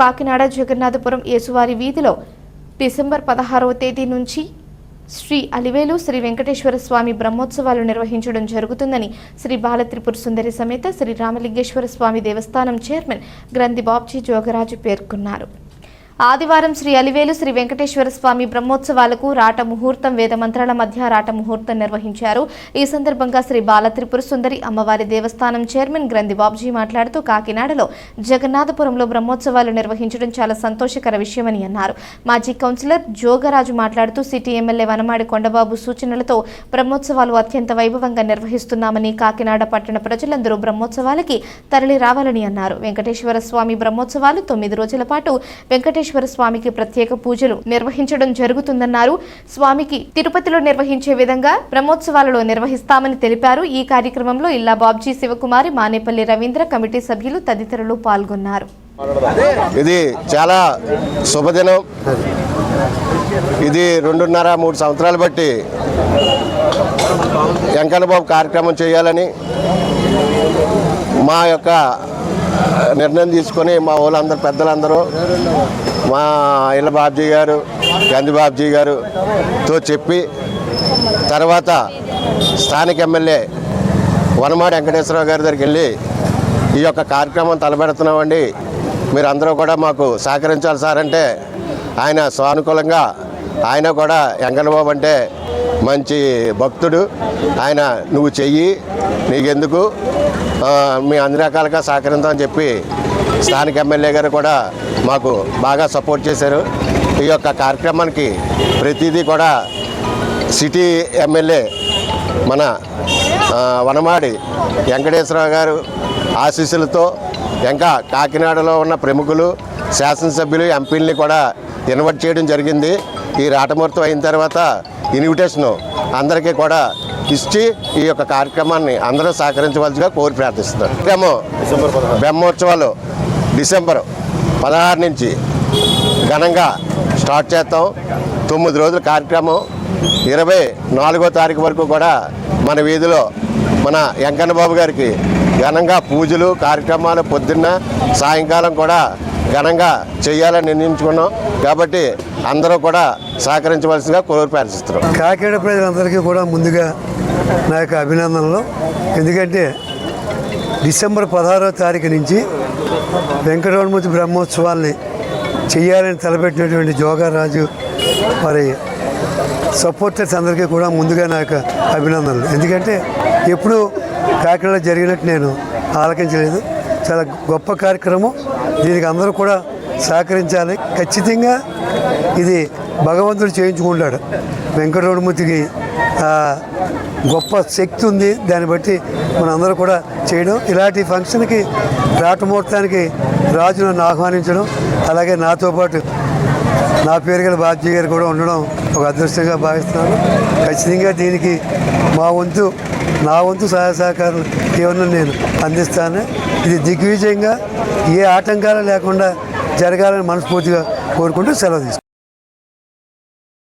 కాకినాడ జగన్నాథపురం యేసువారి వీధిలో డిసెంబర్ పదహారవ తేదీ నుంచి శ్రీ అలివేలు శ్రీ వెంకటేశ్వర స్వామి బ్రహ్మోత్సవాలు నిర్వహించడం జరుగుతుందని శ్రీ బాలత్రిపుర సుందరి సమేత శ్రీ రామలింగేశ్వర స్వామి దేవస్థానం చైర్మన్ గ్రంథి బాబ్జీ జోగరాజు పేర్కొన్నారు. ఆదివారం శ్రీ అలివేలు శ్రీ వెంకటేశ్వర స్వామి బ్రహ్మోత్సవాలకు రాట ముహూర్తం వేద మంత్రాల మధ్య రాట ముహూర్తం నిర్వహించారు. ఈ సందర్భంగా శ్రీ బాలత్రిపుర సుందరి అమ్మవారి దేవస్థానం చైర్మన్ గ్రంథి బాబ్జీ మాట్లాడుతూ కాకినాడలో జగన్నాథపురంలో బ్రహ్మోత్సవాలు నిర్వహించడం చాలా సంతోషకర విషయమని అన్నారు. మాజీ కౌన్సిలర్ జోగరాజు మాట్లాడుతూ సిటీ ఎమ్మెల్యే వనమాడి కొండబాబు సూచనలతో బ్రహ్మోత్సవాలు అత్యంత వైభవంగా నిర్వహిస్తున్నామని కాకినాడ పట్టణ ప్రజలందరూ బ్రహ్మోత్సవాలకి తరలి రావాలని అన్నారు. వెంకటేశ్వర స్వామి బ్రహ్మోత్సవాలు తొమ్మిది రోజుల పాటు వెంకటేశ్వర స్వామికి ప్రత్యేక పూజలు నిర్వహించడం జరుగుతుందన్నారు. స్వామికి తిరుపతిలో నిర్వహించే విధంగా బ్రహ్మోత్సవాలలో నిర్వహిస్తామని తెలిపారు. ఈ కార్యక్రమంలో ఇల్లా బాబ్జీ శివకుమారి మానేపల్లి రవీంద్ర కమిటీ సభ్యులు తదితరులు పాల్గొన్నారు. ఇది చాలా శుభదినం. ఇది రెండున్నర మూడు సంవత్సరాలు బట్టి వెంకటబాబు కార్యక్రమం చేయాలని మా యొక్క నిర్ణయం తీసుకొని మా వాళ్ళందరూ పెద్దలందరూ మా ఇళ్ళ బాబ్జీ గారు గంధి బాబ్జీ గారుతో చెప్పి తర్వాత స్థానిక ఎమ్మెల్యే వనమాడి వెంకటేశ్వరరావు గారి దగ్గరికి వెళ్ళి ఈ యొక్క కార్యక్రమం తలపెడుతున్నామండి. మీరు అందరూ కూడా మాకు సహకరించాలి సార్ అంటే ఆయన సానుకూలంగా ఆయన కూడా వెంకటబాబు అంటే మంచి భక్తుడు. ఆయన నువ్వు చెయ్యి నీకెందుకు? మీ అన్ని రకాలుగా సహకరిద్దామని చెప్పి స్థానిక ఎమ్మెల్యే గారు కూడా మాకు బాగా సపోర్ట్ చేశారు. ఈ యొక్క కార్యక్రమానికి ప్రతిదీ కూడా సిటీ ఎమ్మెల్యే మన వనమాడి వెంకటేశ్వరరావు గారు ఆశీస్సులతో ఇంకా కాకినాడలో ఉన్న ప్రముఖులు శాసనసభ్యులు ఎంపీలని కూడా ఇన్వైట్ చేయడం జరిగింది. ఈ రాటమూర్తం అయిన తర్వాత ఇన్విటేషను అందరికీ కూడా ఇచ్చి ఈ యొక్క కార్యక్రమాన్ని అందరూ సహకరించవలసిగా కోరి ప్రార్థిస్తున్నారు. బ్రహ్మోత్సవాలు డిసెంబర్ పదహారు నుంచి ఘనంగా స్టార్ట్ చేస్తాం. తొమ్మిది రోజుల కార్యక్రమం. ఇరవై నాలుగో తారీఖు వరకు కూడా మన వీధిలో మన వెంకన్న బాబు గారికి ఘనంగా పూజలు కార్యక్రమాలు పొద్దున్న సాయంకాలం కూడా ఘనంగా చేయాలని నిర్ణయించుకున్నాం. కాబట్టి అందరూ కూడా సహకరించవలసిందిగా కోరి ప్రార్థిస్తున్నాం. కాకినాడ ప్రజలందరికీ కూడా ముందుగా నా యొక్క అభినందనలు. ఎందుకంటే డిసెంబర్ పదహారో తారీఖు నుంచి వెంకటరమణమూర్తి బ్రహ్మోత్సవాల్ని చేయాలని తలపెట్టినటువంటి జోగారాజు మరి సపోర్టర్స్ అందరికీ కూడా ముందుగా నా యొక్క అభినందనలు. ఎందుకంటే ఎప్పుడు కాకినాడ జరిగినట్టు నేను ఆలకించలేదు. చాలా గొప్ప కార్యక్రమం. దీనికి అందరూ కూడా సహకరించాలి. ఖచ్చితంగా ఇది భగవంతుడు చేయించుకుంటాడు. వెంకటరమణమూర్తికి గొప్ప శక్తి ఉంది. దాన్ని బట్టి మనందరూ కూడా చేయడం. ఇలాంటి ఫంక్షన్కి రాటముహూర్తానికి రాజు నన్ను ఆహ్వానించడం అలాగే నాతో పాటు నా పేరు గల బాధ్య గారు కూడా ఉండడం ఒక అదృష్టంగా భావిస్తున్నాను. ఖచ్చితంగా దీనికి మా వంతు నా వంతు సహాయ సహకారం ఏమన్నా నేను అందిస్తాను. ఇది దిగ్విజయంగా ఏ ఆటంకాలు లేకుండా జరగాలని మనస్ఫూర్తిగా కోరుకుంటూ సెలవు తీసుకుంటాను